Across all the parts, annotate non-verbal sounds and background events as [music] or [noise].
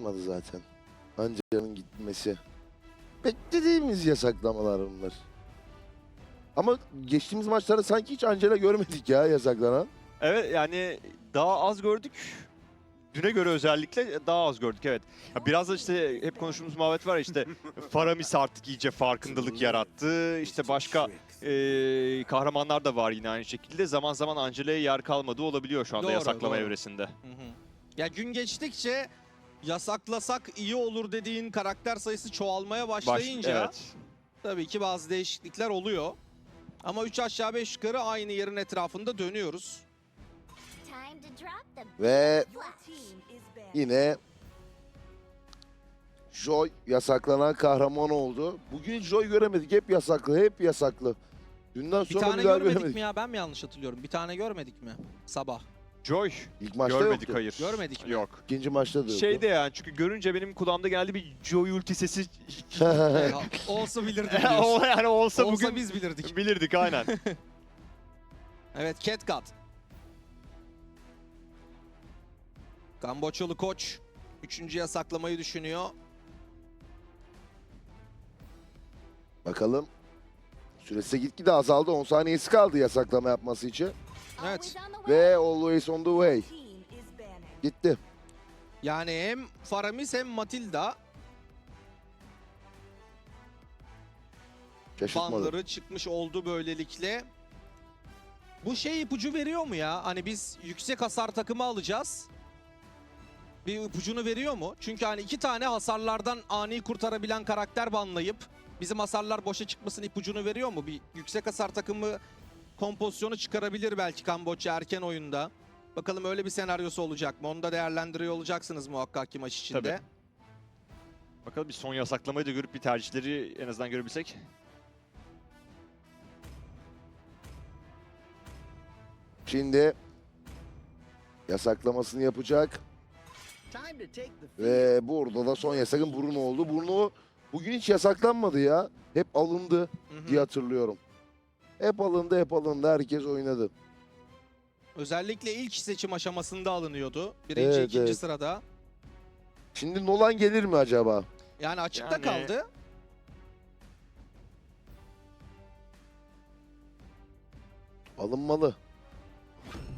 çıkmadı zaten. Angela'nın gitmesi. Beklediğimiz yasaklamalar bunlar. Ama geçtiğimiz maçlarda sanki hiç Angela görmedik ya yasaklanan. Evet yani daha az gördük. Düne göre özellikle daha az gördük evet. Ya biraz da işte hep konuştuğumuz muhabbet var ya işte [laughs] Faramis artık iyice farkındalık yarattı. İşte başka eee, kahramanlar da var yine aynı şekilde. Zaman zaman Angela'ya yer kalmadığı olabiliyor şu anda Doğru, yasaklama doğru. evresinde. Hı hı. Ya gün geçtikçe yasaklasak iyi olur dediğin karakter sayısı çoğalmaya Baş- başlayınca evet. tabii ki bazı değişiklikler oluyor. Ama 3 aşağı 5 yukarı aynı yerin etrafında dönüyoruz. Ve yine Joy yasaklanan kahraman oldu. Bugün Joy göremedik. Hep yasaklı, hep yasaklı. Dünden Bir sonra tane bir daha görmedik göremedik. mi ya? Ben mi yanlış hatırlıyorum? Bir tane görmedik mi? Sabah. Joy İlk maçta görmedik yoktu. hayır. Görmedik mi? Yok. İkinci maçta da yoktu. Şeyde yani çünkü görünce benim kulağımda geldi bir Joy ulti sesi. [laughs] Ya, olsa bilirdim [laughs] diyorsun. o yani olsa, Olsa bugün biz bilirdik. bilirdik aynen. [laughs] Evet Catgut. Kamboçyalı koç. Üçüncü yasaklamayı düşünüyor. Bakalım. Süresi gitgide azaldı. 10 saniyesi kaldı yasaklama yapması için. Evet. Ve always on the way. Gitti. Yani hem Faramis hem Matilda Şaşırtmadı. banları çıkmış oldu böylelikle. Bu şey ipucu veriyor mu ya? Hani biz yüksek hasar takımı alacağız. Bir ipucunu veriyor mu? Çünkü hani iki tane hasarlardan ani kurtarabilen karakter banlayıp bizim hasarlar boşa çıkmasının ipucunu veriyor mu? Bir yüksek hasar takımı kompozisyonu çıkarabilir belki Kamboçya erken oyunda. Bakalım öyle bir senaryosu olacak mı? Onu da değerlendiriyor olacaksınız muhakkak ki maç içinde. Tabii. Bakalım bir son yasaklamayı da görüp bir tercihleri en azından görebilsek. Şimdi yasaklamasını yapacak. Ve burada da son yasakın Bruno oldu. Bruno bugün hiç yasaklanmadı ya. Hep alındı Hı hı. diye hatırlıyorum. Hep alındı, hep alındı. Herkes oynadı. Özellikle ilk seçim aşamasında alınıyordu. Birinci, Evet, ikinci evet. sırada. Şimdi Nolan gelir mi acaba? Yani açıkta Yani- kaldı. Alınmalı.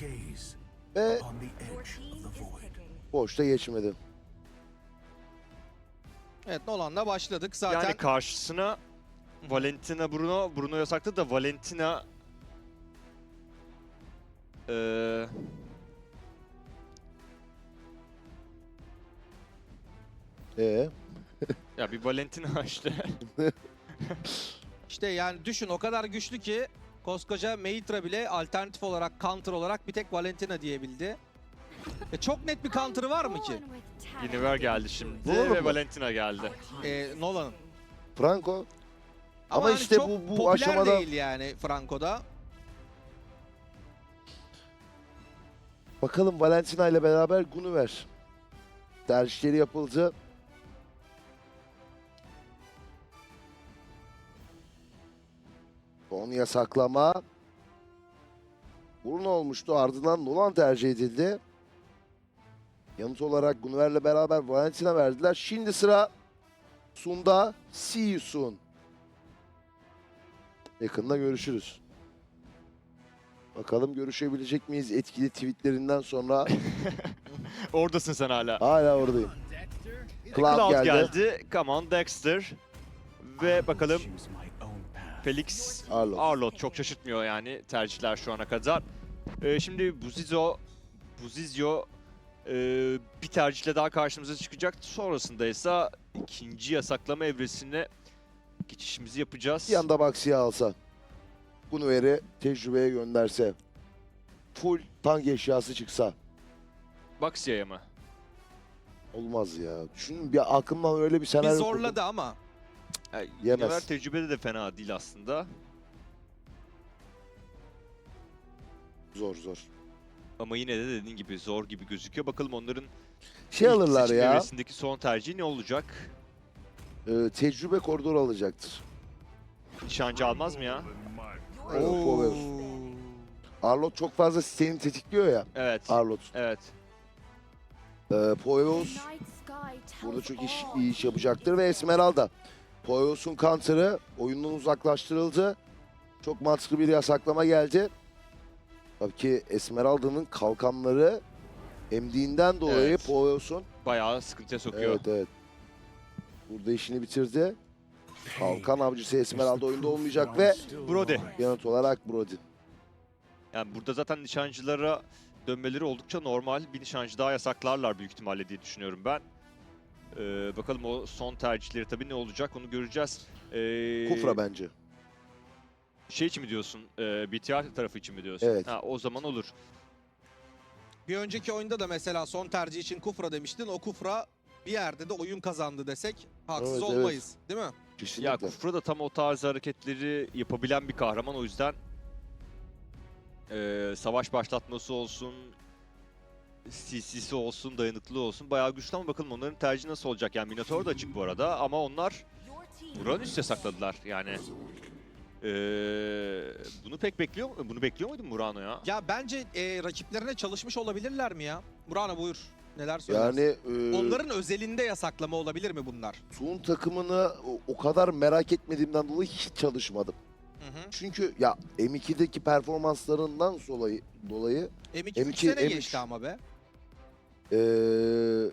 Gaze Ve on the edge of the void. boşta geçmedi. Evet Nolan'la başladık zaten. Yani karşısına Valentina Bruno, Bruno yasakladı da Valentina eee Ee, [laughs] ya bir Valentina [laughs] işte. İşte yani düşün o kadar güçlü ki koskoca Meitra bile alternatif olarak counter olarak bir tek Valentina diyebildi. E çok net bir counter'ı var mı ki? Univer geldi şimdi Doğru ve mu? Valentina geldi. E, Nolan'ın. Franco Ama yani işte çok bu- bu popüler aşamada- değil yani Franco'da. Bakalım Valentina ile beraber Gunuver. Tercihleri yapıldı. Son yasaklama. Burun olmuştu ardından Nolan tercih edildi. Yanıt olarak Gunuver'le beraber Valentina verdiler. Şimdi sıra Sun'da. See you soon. Yakında görüşürüz. Bakalım görüşebilecek miyiz etkili tweetlerinden sonra. [laughs] Oradasın sen hala. Hala oradayım. Cloud, Cloud geldi. geldi. Come on Dexter. Ve bakalım. Felix Arlott. Arlott çok şaşırtmıyor yani tercihler şu ana kadar. Ee, şimdi Buzizo, Buzizio e, bir tercihle daha karşımıza çıkacak. Sonrasında ise ikinci yasaklama evresine geçişimizi yapacağız. Bir anda Baxi'ye alsa. Gunuver'i tecrübeye gönderse. Full tank eşyası çıksa. Baxia'ya mı? Olmaz ya. Düşünün bir aklımdan öyle bir Bir senaryo zorladı kurdum. ama. Yani Yemez. Univer tecrübede de fena değil aslında. Zor zor. Ama yine de dediğin gibi zor gibi gözüküyor. Bakalım onların Şey alırlar ya. son tercihi ne olacak? E, tecrübe koridoru alacaktır. Nişancı almaz mı ya? Oo. Arlot çok fazla sistemi tetikliyor ya. Evet. Arlot. Evet. E, Night sky burada çok iş, iyi iş yapacaktır ve Esmeralda. Poyos'un counter'ı oyundan uzaklaştırıldı. Çok mantıklı bir yasaklama geldi. Tabii ki Esmeralda'nın kalkanları emdiğinden dolayı Evet. Poyos'un Bayağı sıkıntıya sokuyor. evet evet. Burada işini bitirdi. Kalkan avcısı Esmeralda oyunda olmayacak ve Brody. yanıt olarak Brody. Yani burada zaten nişancılara dönmeleri oldukça normal. Bir nişancı daha yasaklarlar büyük ihtimalle diye düşünüyorum ben. Ee, bakalım o son tercihleri tabii ne olacak onu göreceğiz. Ee, Kufra bence. Şey için mi diyorsun? E, BTR tarafı için mi diyorsun? Evet. Ha, o zaman olur. Bir önceki oyunda da mesela son tercih için Kufra demiştin. O Kufra bir yerde de oyun kazandı desek haksız Evet, evet. olmayız. Değil mi? Kesinlikle. Ya Kufra da tam o tarz hareketleri yapabilen bir kahraman. O yüzden e, savaş başlatması olsun, CC'si olsun, dayanıklı olsun. Bayağı güçlü ama bakalım onların tercihi nasıl olacak? Yani Minotaur da açık bu arada ama onlar Uranüs yasakladılar yani. E, bunu pek bekliyor mu? Bunu bekliyor muydun Murano ya? Ya bence e, rakiplerine çalışmış olabilirler mi ya? Murana buyur. Neler söylersin? Yani e, Onların özelinde yasaklama olabilir mi bunlar? Toon takımını o, o kadar merak etmediğimden dolayı hiç çalışmadım. Hı hı. Çünkü ya M2'deki performanslarından dolayı dolayı M2 M2, 3 sene M3. geçti ama be. eee,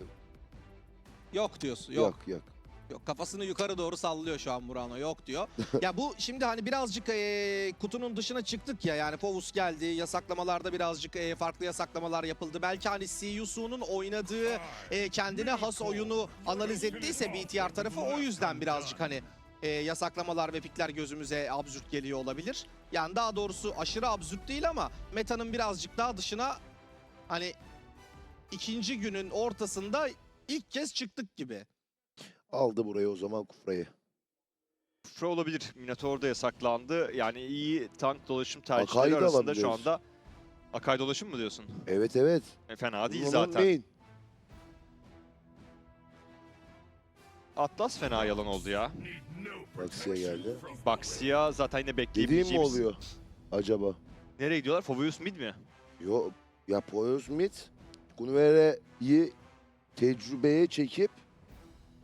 Yok diyorsun. yok. Yok. yok Yok. Kafasını yukarı doğru sallıyor şu an Murano. Yok diyor. [laughs] ya bu şimdi hani birazcık e, kutunun dışına çıktık ya. Yani Povus geldi. Yasaklamalarda birazcık e, farklı yasaklamalar yapıldı. Belki hani CUSU'nun oynadığı e, kendine has oyunu analiz ettiyse BTR tarafı o yüzden birazcık hani e, yasaklamalar ve pikler gözümüze absürt geliyor olabilir. Yani daha doğrusu aşırı absürt değil ama metanın birazcık daha dışına hani ikinci günün ortasında ilk kez çıktık gibi. Aldı burayı o zaman Kufra'yı. Kufra olabilir. Minotaur da yasaklandı. Yani iyi tank dolaşım tercihleri Akai'yi de arasında şu alabiliyoruz. anda Akai dolaşım mı diyorsun? Evet evet. E, fena değil Bunun zaten. main. Atlas fena yalan oldu ya. Baksiye geldi. Baxia zaten yine Dediğim mi bekleyebileceğimiz. oluyor acaba? Nereye gidiyorlar? Fovius mid mi? Yo ya Poyos Smith Gunvere'yi tecrübeye çekip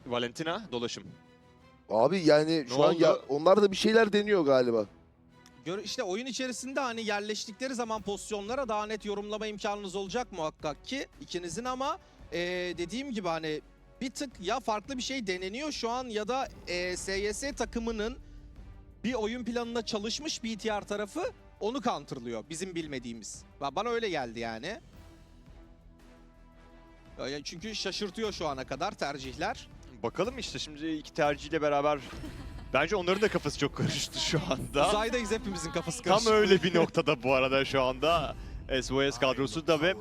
Valentina dolaşım. abi yani Ne şu an ya oldu? onlar da bir şeyler deniyor galiba. Gör, işte oyun içerisinde hani yerleştikleri zaman pozisyonlara daha net yorumlama imkanınız olacak muhakkak ki ikinizin ama e, dediğim gibi hani bir tık ya farklı bir şey deneniyor şu an ya da e, SYS takımının bir oyun planına çalışmış BTR tarafı onu counterlıyor bizim bilmediğimiz. Ba- Bana öyle geldi yani. Ya Çünkü şaşırtıyor şu ana kadar tercihler. Bakalım işte şimdi iki tercihle beraber bence onların da kafası çok karıştı şu anda. Uzaydayız hepimizin kafası Tam karışık. öyle bir noktada bu arada şu anda. SOS kadrosu da ve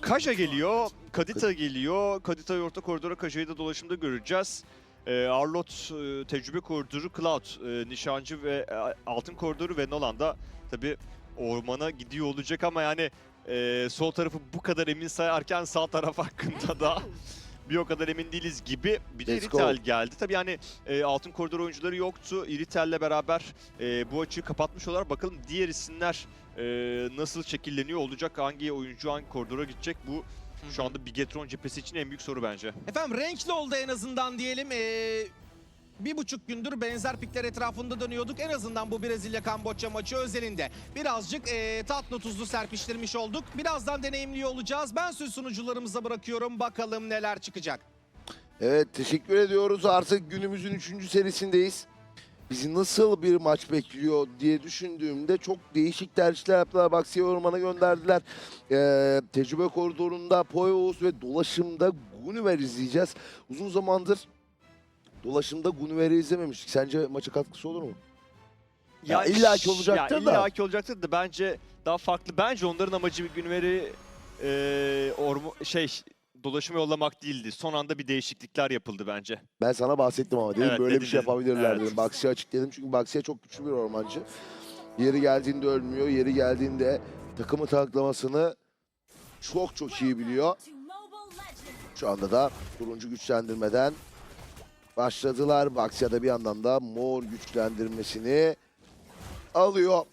Kaja geliyor, Kadita geliyor. Kadita'yı orta koridora, Kaja'yı da dolaşımda göreceğiz. Ee, Arlot e, tecrübe koridoru, Cloud e, nişancı ve e, altın koridoru ve Nolan da tabi ormana gidiyor olacak ama yani e, sol tarafı bu kadar emin sayarken sağ taraf hakkında da [laughs] bir o kadar emin değiliz gibi. Bir de Let's go. Iritel geldi. Tabii yani e, altın koridor oyuncuları yoktu. Iritel'le beraber e, bu açığı kapatmış olarak bakalım diğer isimler e, nasıl şekilleniyor olacak, hangi oyuncu hangi koridora gidecek bu şu anda Bigetron cephesi için en büyük soru bence. Efendim renkli oldu en azından diyelim. Ee, bir buçuk gündür benzer pikler etrafında dönüyorduk. En azından bu Brezilya-Kamboçya maçı özelinde. Birazcık ee, tatlı tuzlu serpiştirmiş olduk. Birazdan deneyimliyor olacağız. Ben söz sunucularımıza bırakıyorum. Bakalım neler çıkacak. Evet teşekkür ediyoruz. Artık günümüzün 3. serisindeyiz. Bizi nasıl bir maç bekliyor diye düşündüğümde çok değişik tercihler yaptılar. Baksiye Orman'a gönderdiler. Ee, tecrübe koridorunda Poyos ve dolaşımda Gunniver izleyeceğiz. Uzun zamandır dolaşımda Gunniver'i izlememiştik. Sence maça katkısı olur mu? Ya illaki olacaktır ya da. illaki olacaktır da bence daha farklı. Bence onların amacı bir Günver'i e, orma, şey dolaşıma yollamak değildi. Son anda bir değişiklikler yapıldı bence. Ben sana bahsettim ama dedim Evet, böyle dedin, bir şey yapabilirler Evet. dedim. Baksiye açıkladım çünkü Baksiye çok güçlü bir ormancı. Yeri geldiğinde ölmüyor, yeri geldiğinde takımı tanklamasını çok çok iyi biliyor. Şu anda da turuncu güçlendirmeden başladılar. Baksiye de bir yandan da mor güçlendirmesini alıyor.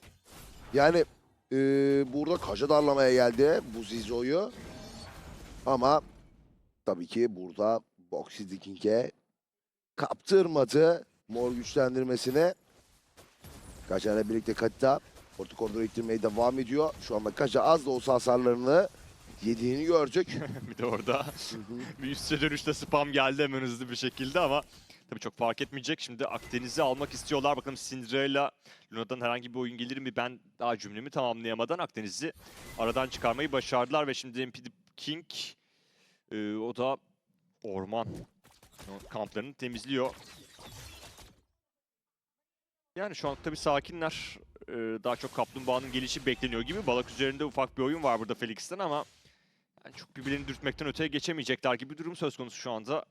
Yani e, burada kaja darlamaya geldi bu Zizo'yu. Ama tabii ki burada Boxy Dicking'e kaptırmadı mor güçlendirmesine. Kaçar'la birlikte Katita orta koridoru ittirmeye devam ediyor. Şu anda Kaça az da olsa hasarlarını yediğini gördük. [laughs] bir de orada [laughs] bir üste dönüşte spam geldi hemen hızlı bir şekilde ama tabii çok fark etmeyecek. Şimdi Akdeniz'i almak istiyorlar. Bakalım Cinderella Luna'dan herhangi bir oyun gelir mi? Ben daha cümlemi tamamlayamadan Akdeniz'i aradan çıkarmayı başardılar ve şimdi MP King e, o da orman kamplarını temizliyor. Yani şu an tabii sakinler. Ee, daha çok kaplumbağanın gelişi bekleniyor gibi. Balak üzerinde ufak bir oyun var burada Felix'ten ama yani çok birbirlerini dürtmekten öteye geçemeyecekler gibi bir durum söz konusu şu anda.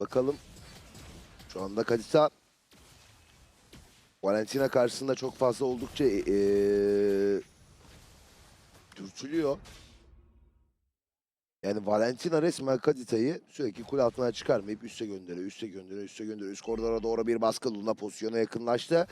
Bakalım. Şu anda Katita Valentina karşısında çok fazla oldukça eee dürtülüyor. Yani Valentina resmen Kadita'yı sürekli kule altına çıkarmayıp üste gönderiyor, üste gönderiyor, üste gönderiyor. Üst koridora doğru bir baskı Luna pozisyona yakınlaştı.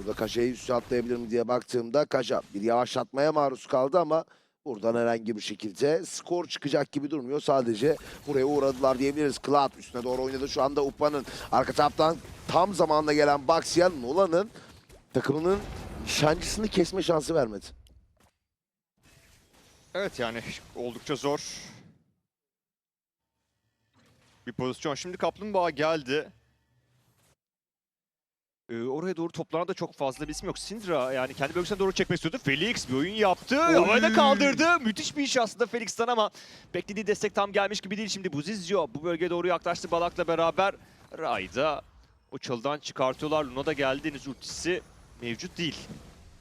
Burada Kaşa'yı üste atlayabilir mi diye baktığımda Kaşa bir yavaşlatmaya maruz kaldı ama buradan herhangi bir şekilde skor çıkacak gibi durmuyor. Sadece buraya uğradılar diyebiliriz. Cloud üstüne doğru oynadı. Şu anda Upa'nın arka taraftan tam zamanında gelen Baxian Nolan'ın takımının nişancısını kesme şansı vermedi. Evet yani oldukça zor. Bir pozisyon. Şimdi Kaplumbağa geldi. Ee, oraya doğru toplanan da çok fazla bir isim yok. Syndra yani kendi bölgesine doğru çekmek istiyordu. Felix bir oyun yaptı. Havaya da kaldırdı. Müthiş bir iş aslında Felix'ten ama beklediği destek tam gelmiş gibi değil. Şimdi Buzizio bu bölgeye doğru yaklaştı Balak'la beraber. Rayda o çalıdan çıkartıyorlar. Luna da geldi. Henüz ultisi mevcut değil.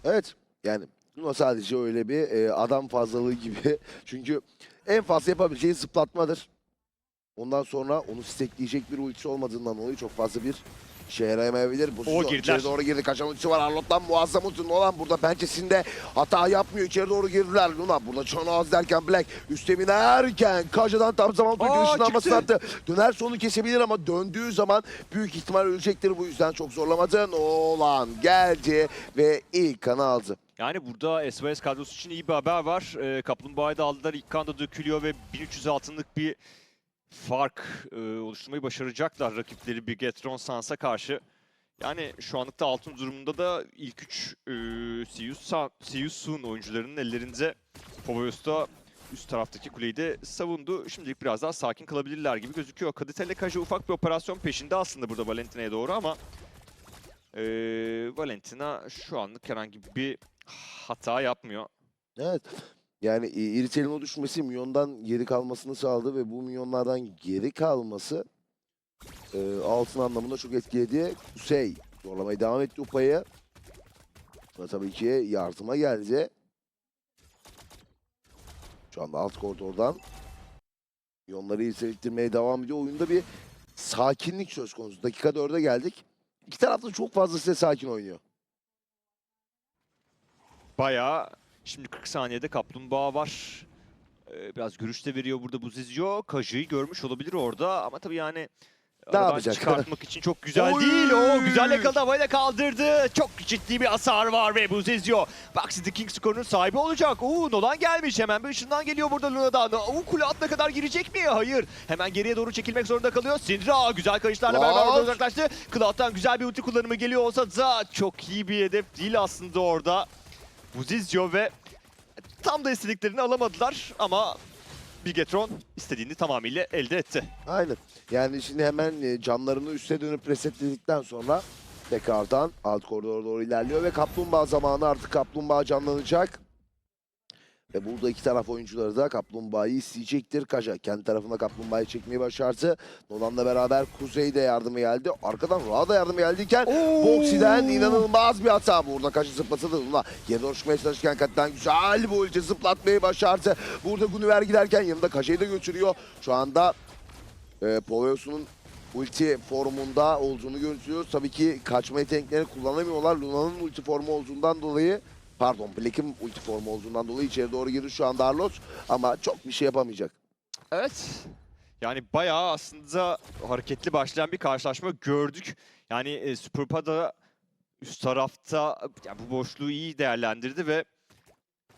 Evet yani Luna sadece öyle bir e, adam fazlalığı gibi. [laughs] Çünkü en fazla yapabileceği zıplatmadır. Ondan sonra onu stekleyecek bir ultisi olmadığından dolayı çok fazla bir işe yarayamayabilir. Bu O girdiler. içeri doğru girdi. Kaçan ultisi var. Arlot'tan muazzam ulti. Nolan burada pençesinde hata yapmıyor. İçeri doğru girdiler. Luna burada az derken Black üste binerken Kaja'dan tam zaman almasını çıktı. attı. Döner sonu kesebilir ama döndüğü zaman büyük ihtimal ölecektir. Bu yüzden çok zorlamadı. Nolan geldi ve ilk kanı aldı. Yani burada SOS kadrosu için iyi bir haber var. Ee, Kaplumbağa'yı da aldılar. İlk kanda dökülüyor ve 1300 altınlık bir fark e, oluşturmayı başaracaklar rakipleri Bigetron Sans'a karşı. Yani şu anlıkta altın durumunda da ilk üç e, Soon oyuncularının ellerinde. Povoyos da üst taraftaki kuleyi de savundu. Şimdilik biraz daha sakin kalabilirler gibi gözüküyor. Kadita ile Kaja ufak bir operasyon peşinde aslında burada Valentina'ya doğru ama e, Valentina şu anlık herhangi bir hata yapmıyor. Evet. Yani e, o düşmesi milyondan geri kalmasını sağladı ve bu milyonlardan geri kalması e, altın anlamında çok etkiledi. Kusey zorlamaya devam etti Upa'yı. Ve tabii ki yardıma geldi. Şu anda alt koridordan milyonları yükselttirmeye devam ediyor. Oyunda bir sakinlik söz konusu. Dakika 4'e geldik. İki taraf da çok fazla size sakin oynuyor. Bayağı şimdi 40 saniyede kaplumbağa var. Ee, biraz görüş de veriyor burada bu Zizio. Kajı'yı görmüş olabilir orada ama tabii yani aradan yapacak? çıkartmak için çok güzel Oy! değil. O güzel yakaladı havayla kaldırdı. Çok ciddi bir hasar var ve bu Zizio. Baxi the King skorunun sahibi olacak. Oo Nolan gelmiş hemen bir ışından geliyor burada Luna'dan. Oo kule altına kadar girecek mi? Hayır. Hemen geriye doğru çekilmek zorunda kalıyor. Syndra güzel kayışlarla beraber uzaklaştı. Cloud'dan güzel bir ulti kullanımı geliyor olsa da çok iyi bir hedef değil aslında orada. Buzizio ve tam da istediklerini alamadılar ama Bigetron istediğini tamamıyla elde etti. Aynen. Yani şimdi hemen e, camlarını üste dönüp resetledikten sonra tekrardan alt koridora doğru ilerliyor ve kaplumbağa zamanı artık kaplumbağa canlanacak. Ve burada iki taraf oyuncuları da kaplumbağayı isteyecektir. Kaja kendi tarafına kaplumbağayı çekmeyi başardı. Nolan'la beraber Kuzey de yardıma geldi. Arkadan Ra da yardıma geldiyken Boxi'den inanılmaz bir hata. Burada Kaja zıplatıldı. Luna geri doğru çıkmaya çalışırken Kat'tan güzel bir ulti zıplatmayı başardı. Burada Gunuver giderken yanında Kaja'yı da götürüyor. Şu anda e, Poveos'un ulti formunda olduğunu görüyoruz. Tabii ki kaçma yeteneklerini kullanamıyorlar. Luna'nın ulti formu olduğundan dolayı pardon Black'in ulti formu olduğundan dolayı içeri doğru girdi şu anda Arlos ama çok bir şey yapamayacak. Evet. Yani bayağı aslında hareketli başlayan bir karşılaşma gördük. Yani e, Superpa da üst tarafta yani bu boşluğu iyi değerlendirdi ve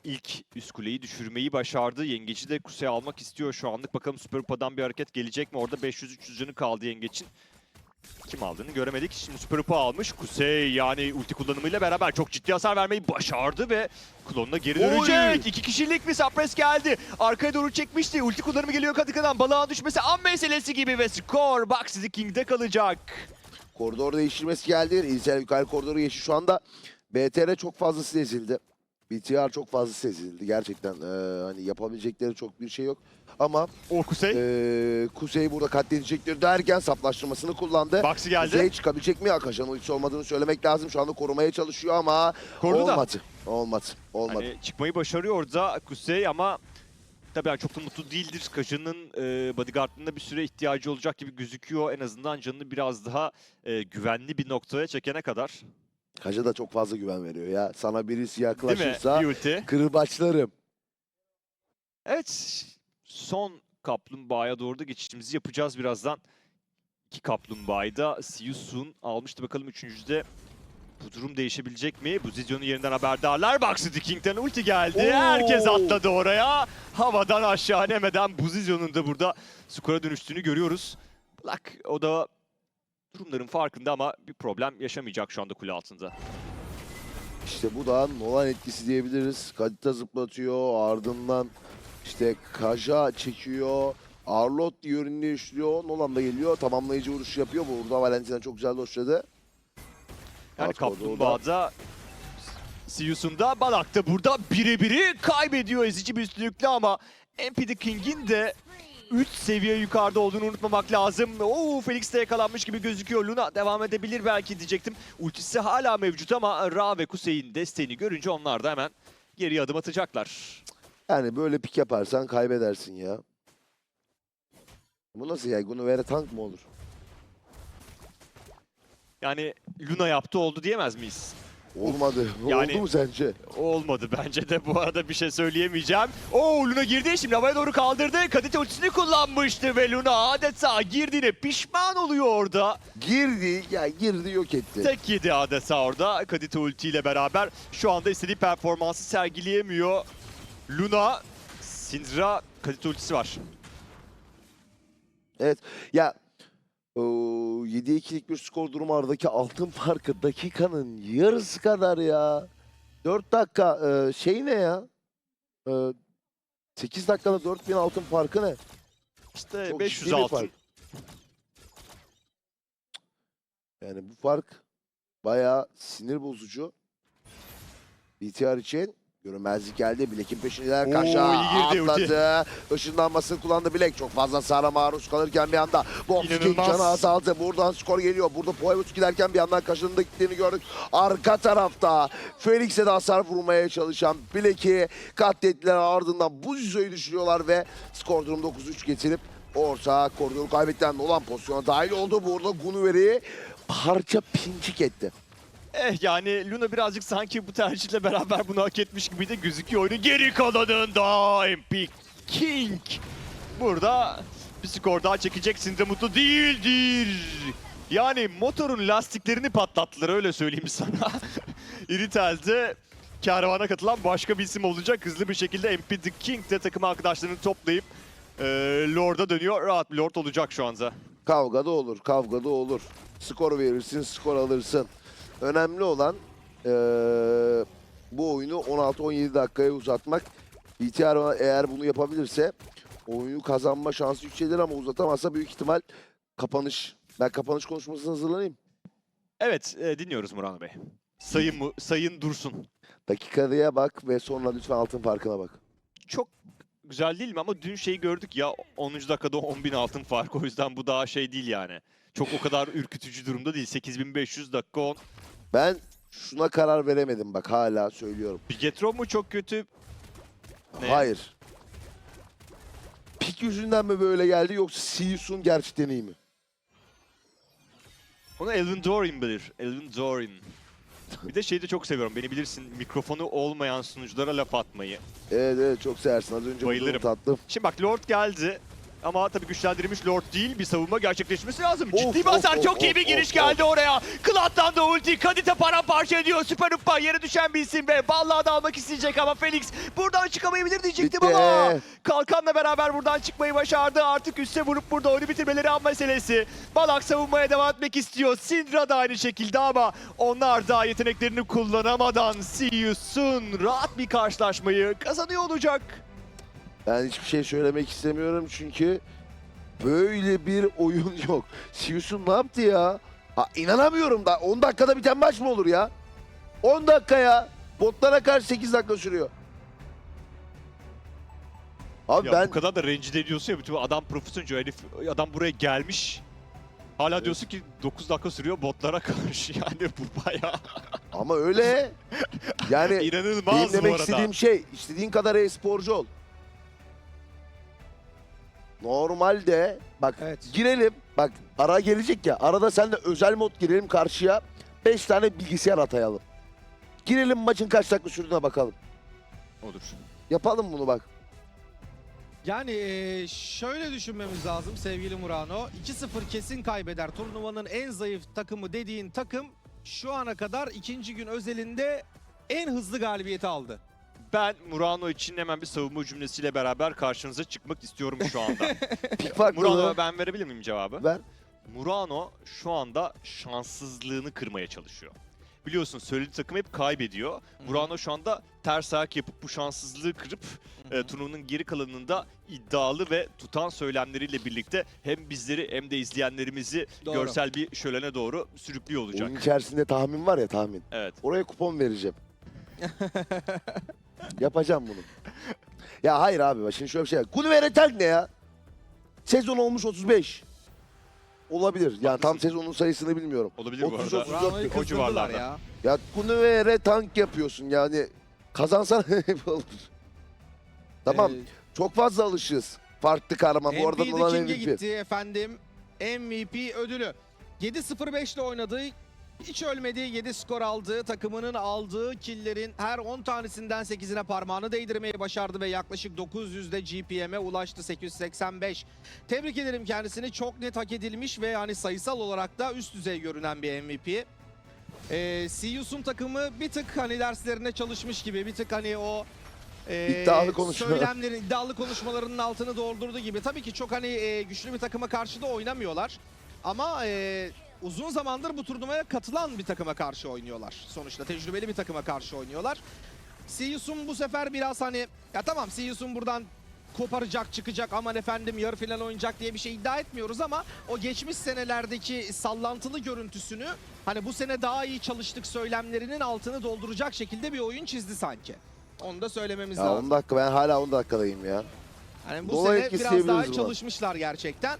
ilk üst kuleyi düşürmeyi başardı. Yengeci de Kusey almak istiyor şu anlık. Bakalım Süper Upa'dan bir hareket gelecek mi? Orada 500-300 canı kaldı Yengeç'in. Kim aldığını göremedik. Şimdi Süper Upa almış. Kusey yani ulti kullanımıyla beraber çok ciddi hasar vermeyi başardı ve klonuna geri Oy! dönecek. İki kişilik bir Sapres geldi. Arkaya doğru çekmişti. Ulti kullanımı geliyor Kadıka'dan. Balağın düşmesi an meselesi gibi ve skor Box King'de kalacak. Koridor değiştirmesi geldi. İlsel yukarı koridoru geçti. Şu anda BTR çok fazla sezildi. BTR çok fazla sezildi. Gerçekten ee, hani yapabilecekleri çok bir şey yok. Ama O Kusey. ee, Kuzey burada katledecektir derken saplaştırmasını kullandı. Box'ı geldi. Kuzey çıkabilecek mi? Akaşan ultisi olmadığını söylemek lazım. Şu anda korumaya çalışıyor ama Korudu da. olmadı. Olmadı. Olmadı. Hani çıkmayı başarıyor orada Kusey ama tabii yani çok da mutlu değildir. Kaşı'nın e, bodyguardlığında bir süre ihtiyacı olacak gibi gözüküyor. En azından canını biraz daha e, güvenli bir noktaya çekene kadar. Kaja da çok fazla güven veriyor ya. Sana birisi yaklaşırsa kırbaçlarım. Evet. Son kaplumbağaya doğru da geçişimizi yapacağız birazdan. İki kaplumbağayı da Soon almıştı. Bakalım üçüncüde bu durum değişebilecek mi? Bu Zidion'un yerinden haberdarlar. Bak City King'den ulti geldi. Oo. Herkes atladı oraya. Havadan aşağı inemeden bu Zidion'un da burada skora dönüştüğünü görüyoruz. Black o da durumların farkında ama bir problem yaşamayacak şu anda kule altında. İşte bu da Nolan etkisi diyebiliriz. Kadita zıplatıyor ardından işte Kaja çekiyor. Arlot yönünü işliyor. Nolan da geliyor. Tamamlayıcı vuruş yapıyor. Burada Valentina çok güzel doşladı. Yani kodu o da. Kaplumbağa'da Siyus'unda Balak da burada birebiri kaybediyor ezici bir üstünlükle ama MP The King'in de 3 seviye yukarıda olduğunu unutmamak lazım. Oo Felix de yakalanmış gibi gözüküyor. Luna devam edebilir belki diyecektim. Ultisi hala mevcut ama Ra ve Kusey'in desteğini görünce onlar da hemen geriye adım atacaklar. Yani böyle pik yaparsan kaybedersin ya. Bu nasıl ya? Gunuvere tank mı olur? Yani Luna yaptı oldu diyemez miyiz? Olmadı. Yani- Oldu mu sence? Olmadı bence de bu arada bir şey söyleyemeyeceğim. Oo Luna girdi şimdi havaya doğru kaldırdı. Kadite ultisini kullanmıştı ve Luna adeta girdiğine pişman oluyor orada. Girdi. Ya girdi yok etti. Tek yedi adeta orada Kadite ultiyle beraber. Şu anda istediği performansı sergileyemiyor. Luna, Syndra, Kadite ultisi var. Ya o 7'ye 2'lik bir skor durumu aradaki altın [laughs] farkı dakikanın yarısı kadar ya. 4 dakika e, şey ne ya? E, 8 dakikada 4000 altın farkı ne? İşte Çok 500 ciddi bir altın. fark. Yani bu fark bayağı sinir bozucu. BTR için görünmezlik geldi. Bilek'in peşinden kaşa atladı. Işınlanmasını kullandı Bilek. Çok fazla sara maruz kalırken bir anda İnanılmaz. canı azaldı. Buradan skor geliyor. Burada Poyvus giderken bir yandan kaşının da gittiğini gördük. Arka tarafta Felix'e de hasar vurmaya çalışan Bilek'i katlettiler. Ardından bu yüzöğü düşürüyorlar ve skor durum 9-3 getirip orta koridoru kaybettiler. Nolan pozisyona dahil oldu. Burada Gunuver'i parça pinçik etti. Eh yani Luna birazcık sanki bu tercihle beraber bunu hak etmiş gibi de gözüküyor. Oyunun geri kalanında MP King. Burada bir skor daha çekeceksin de mutlu değildir. Yani motorun lastiklerini patlattılar öyle söyleyeyim sana. [laughs] Iritel'de kervana katılan başka bir isim olacak. Hızlı bir şekilde MP The King de takım arkadaşlarını toplayıp e, Lord'a dönüyor. Rahat bir Lord olacak şu anda. Kavgada olur, kavgada olur. Skor verirsin, skor alırsın. Önemli olan eee, bu oyunu 16-17 dakikaya uzatmak. BTR eğer bunu yapabilirse oyunu kazanma şansı yükselir ama uzatamazsa büyük ihtimal kapanış. Ben kapanış konuşmasına hazırlanayım. Evet e, dinliyoruz Murat Bey. Sayın, mu, sayın Dursun. Dakikaya bak ve sonra lütfen altın farkına bak. çok güzel değil mi ama dün şeyi gördük ya 10. dakikada 10.000 altın fark o yüzden bu daha şey değil yani. Çok o kadar ürkütücü durumda değil. 8500 dakika 10. Ben şuna karar veremedim bak hala söylüyorum. Bigetron mu çok kötü? Ne? Hayır. Pik yüzünden mi böyle geldi yoksa Siyusun gerçekten iyi mi? Onu Elvin Dorin bilir. Elvin Dorin. Bir de şeyi de çok seviyorum. Beni bilirsin mikrofonu olmayan sunuculara laf atmayı. Evet evet çok seversin. Az önce Bayılırım. bunu tattım. Şimdi bak Lord geldi. Ama tabii güçlendirilmiş Lord değil bir savunma gerçekleşmesi lazım. Of, Ciddi bir of, hasar of, çok iyi of, bir giriş of, geldi oraya. Klat'tan da ulti. Kadite paramparça ediyor. Süper Huppa yere düşen bir isim ve vallahi da almak isteyecek ama Felix buradan çıkamayabilir diyecektim Bitti. ama Kalkan'la beraber buradan çıkmayı başardı. Artık üste vurup burada oyunu bitirmeleri an meselesi. Balak savunmaya devam etmek istiyor. Syndra da aynı şekilde ama onlar da yeteneklerini kullanamadan See you soon rahat bir karşılaşmayı kazanıyor olacak. Ben hiçbir şey söylemek istemiyorum çünkü böyle bir oyun [laughs] yok. Sius'un ne yaptı ya? Ha, inanamıyorum da 10 dakikada biten maç mı olur ya? 10 dakika ya. Botlara karşı 8 dakika sürüyor. Abi Ya ben bu kadar da rencide ediyorsun ya bütün adam profesyonel herif adam buraya gelmiş. Hala Evet. diyorsun ki 9 dakika sürüyor botlara [laughs] karşı yani bu bayağı ama öyle. [laughs] Yani benim inanılmaz bu demek arada. istediğim şey istediğin kadar e-sporcu ol. Normalde bak Evet. girelim. Bak ara gelecek ya. Arada sen de özel mod girelim karşıya. 5 tane bilgisayar atayalım. Girelim maçın kaç dakika sürdüğüne bakalım. Olur. Yapalım bunu bak. Yani eee, şöyle düşünmemiz lazım sevgili Murano. 2-0 kesin kaybeder. Turnuvanın en zayıf takımı dediğin takım şu ana kadar ikinci gün özelinde en hızlı galibiyeti aldı. Ben Murano için hemen bir savunma cümlesiyle beraber karşınıza çıkmak istiyorum şu anda. [laughs] Pik Murano'ya ben verebilir miyim cevabı? Ver. Murano şu anda şanssızlığını kırmaya çalışıyor. Biliyorsun söylediği takım hep kaybediyor. Murano şu anda ters ayak yapıp bu şanssızlığı kırıp e, turnuvanın geri kalanında iddialı ve tutan söylemleriyle birlikte hem bizleri hem de izleyenlerimizi Doğru. görsel bir şölene doğru sürüklüyor olacak. Oyun içerisinde tahmin var ya tahmin. Evet. Oraya kupon vereceğim. [laughs] Yapacağım bunu. Ya hayır abi bak şimdi şöyle bir şey. Kulübere tank ne ya? Sezon olmuş 35. Olabilir. Yani tam sezonun sayısını bilmiyorum. Olabilir bu 30 arada. 34 Murano'yu o kızdırdılar civarlarda. ya. Ya Kulübere tank yapıyorsun yani. Kazansan [laughs] hep olur. Tamam. Ee, Çok fazla alışığız. Farklı kahraman. Bu arada MVP King'e MVP. gitti efendim. MVP ödülü. 7-0-5 ile oynadığı, hiç ölmediği 7 skor aldığı, takımının aldığı killerin her 10 tanesinden 8'ine parmağını değdirmeyi başardı ve yaklaşık 900'de GPM'e ulaştı 885. Tebrik ederim kendisini. Çok net hak edilmiş ve hani sayısal olarak da üst düzey görünen bir MVP. Ee, Siyus'un takımı bir tık hani derslerine çalışmış gibi, bir tık hani o e, İddialı konuşma. söylemlerin, iddialı konuşmalarının altını doldurduğu gibi. Tabii ki çok hani e, güçlü bir takıma karşı da oynamıyorlar. Ama e, uzun zamandır bu turnuvaya katılan bir takıma karşı oynuyorlar. Sonuçta tecrübeli bir takıma karşı oynuyorlar. Siyus'un bu sefer biraz hani ya tamam Siyus'un buradan koparacak çıkacak aman efendim yarı final oynayacak diye bir şey iddia etmiyoruz ama o geçmiş senelerdeki sallantılı görüntüsünü hani bu sene daha iyi çalıştık söylemlerinin altını dolduracak şekilde bir oyun çizdi sanki. Onu da söylememiz Ya lazım. 10 dakika ben hala 10 dakikadayım ya. Yani bu Dolayı sene biraz daha buna. çalışmışlar gerçekten.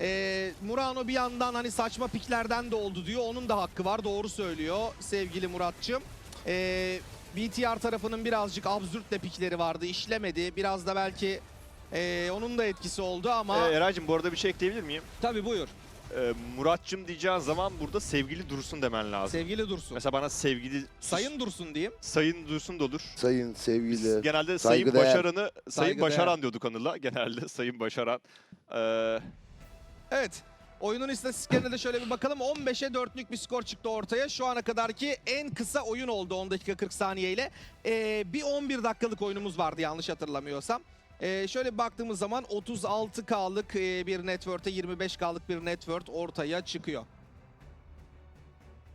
Ee, Murano bir yandan hani saçma piklerden de oldu diyor. Onun da hakkı var. Doğru söylüyor sevgili Muratçım. Ee, BTR tarafının birazcık absürt de pikleri vardı. işlemedi. Biraz da belki ee, onun da etkisi oldu ama Ee, Eraycığım bu arada bir şey ekleyebilir miyim? tabii buyur. Ee, Muratçım diyeceğin zaman burada sevgili Dursun demen lazım. Sevgili Dursun. Mesela bana sevgili Sayın Dursun diyeyim. Sayın Dursun da olur. Sayın Biz sevgili. genelde Sayın saygıdeğer. Başaran'ı Sayın Saygıdeğer. Başaran diyorduk Anıl'a. Genelde Sayın Başaran. Ee, Evet. Oyunun istatistiklerine de şöyle bir bakalım. 15'e 4'lük bir skor çıktı ortaya. Şu ana kadarki en kısa oyun oldu 10 dakika 40 saniyeyle. Ee, bir 11 dakikalık oyunumuz vardı yanlış hatırlamıyorsam. Ee, şöyle baktığımız zaman 36K'lık e, bir network'e 25K'lık bir network ortaya çıkıyor.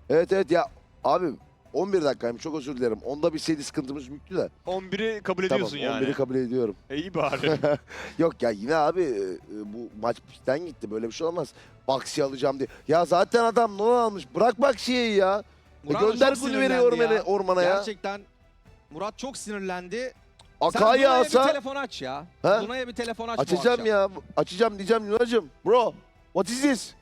Evet evet ya abi 11 dakikaymış çok özür dilerim. Onda bir seri sıkıntımız büyüktü de. 11'i kabul Tamam ediyorsun yani. 11'i kabul ediyorum. E, iyi bari. [laughs] Yok ya yine abi e, bu maç bizden gitti böyle bir şey olmaz. Baxi alacağım diye. Ya zaten adam ne almış bırak Baxi'yi ya. E Murat gönder çok bunu sinirlendi veriyor ormana, ya. ormana ya. Gerçekten Murat çok sinirlendi. Sen Akay'ı Luna'ya bir alsa telefon aç ya. Ha? Luna'ya bir telefon aç açacağım ya. Açacağım diyeceğim Lunacım. Bro what is this?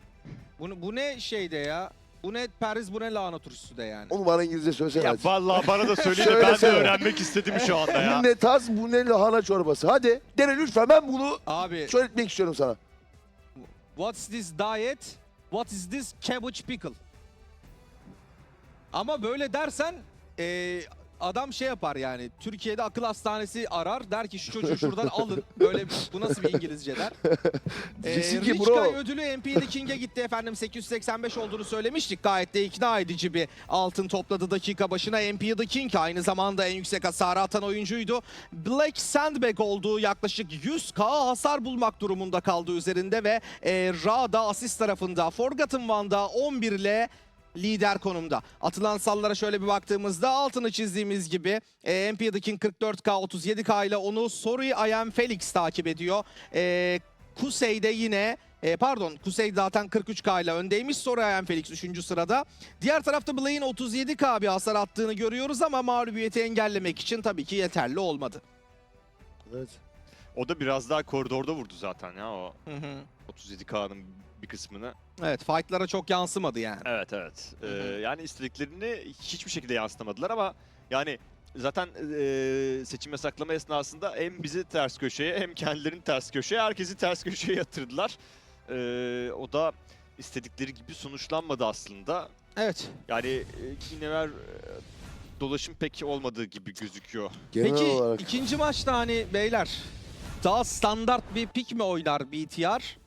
Bu, bu ne şeyde ya? Bu ne Paris bu ne lahana turşusu de yani. Onu bana İngilizce söylesene. ya hadi. vallahi bana da söyleyin de ben de Söylesene. öğrenmek istedim şu anda ya. Bu ne taz bu ne lahana çorbası. Hadi dene lütfen ben bunu Abi söyletmek istiyorum sana. What's this diet? What is this cabbage pickle? Ama böyle dersen eee, adam şey yapar yani. Türkiye'de akıl hastanesi arar der ki şu çocuğu şuradan alın. Böyle bu nasıl bir İngilizce der. [laughs] Ee, Rich bro. Guy ödülü MP'de King'e gitti efendim. 885 olduğunu söylemiştik. Gayet de ikna edici bir altın topladı dakika başına. MP'de King aynı zamanda en yüksek hasarı atan oyuncuydu. Black Sandbag olduğu yaklaşık 100k hasar bulmak durumunda kaldı üzerinde ve e, Ra da asist tarafında. Forgotten One'da 11 ile lider konumda. Atılan sallara şöyle bir baktığımızda altını çizdiğimiz gibi e, MP'de King 44k 37k ile onu Sorry I am Felix takip ediyor. E, Kusey'de yine e, pardon Kusey zaten 43k ile öndeymiş. Sonra Ayan Felix 3. sırada. Diğer tarafta Blaine 37k bir hasar attığını görüyoruz ama mağlubiyeti engellemek için tabii ki yeterli olmadı. Evet. O da biraz daha koridorda vurdu zaten ya o Hı hı. 37K'nın bir kısmını. Evet fightlara çok yansımadı yani. Evet evet. Ee, yani istediklerini hiçbir şekilde yansıtamadılar ama yani zaten e, seçim yasaklama esnasında hem bizi ters köşeye hem kendilerini ters köşeye herkesi ters köşeye yatırdılar. Ee, o da istedikleri gibi sonuçlanmadı aslında. Evet. Yani e, yine ver e, dolaşım pek olmadığı gibi gözüküyor. Genel Peki olarak ikinci maçta hani beyler daha standart bir pik mi oynar BTR?